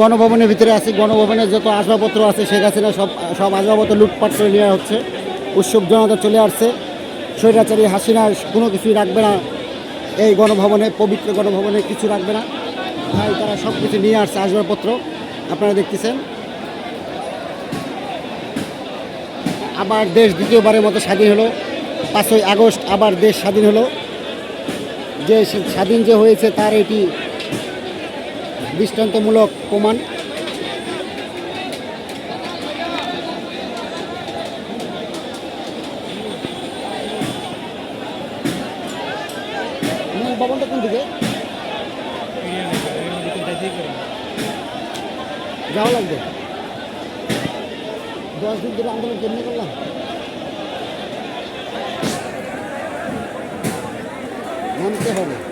গণভবনের ভিতরে আছি, গণভবনের যত আসবাবপত্র আছে, শেখ হাসিনা সব সব আসবাবপত্র লুটপাট করে নেওয়া হচ্ছে উৎসব জনতা চলে আসছে। স্বৈরাচারী হাসিনা কোনো কিছুই রাখবে না, এই গণভবনে, পবিত্র গণভবনে কিছু রাখবে না। তাই তারা সব কিছু নিয়ে আসছে, আসবাবপত্র। আপনারা দেখতেছেন। আবার দেশ দ্বিতীয়বারের মতো স্বাধীন হলো, পাঁচই আগস্ট আবার দেশ স্বাধীন হলো। যে স্বাধীন যে হয়েছে, তার এটি দৃষ্টান্তমূলক প্রমাণ। ভবনটা কোন দিকে? যাওয়া লাগবে। দশ দিন ধরে আন্দোলন কেমনি করলাম? হবে।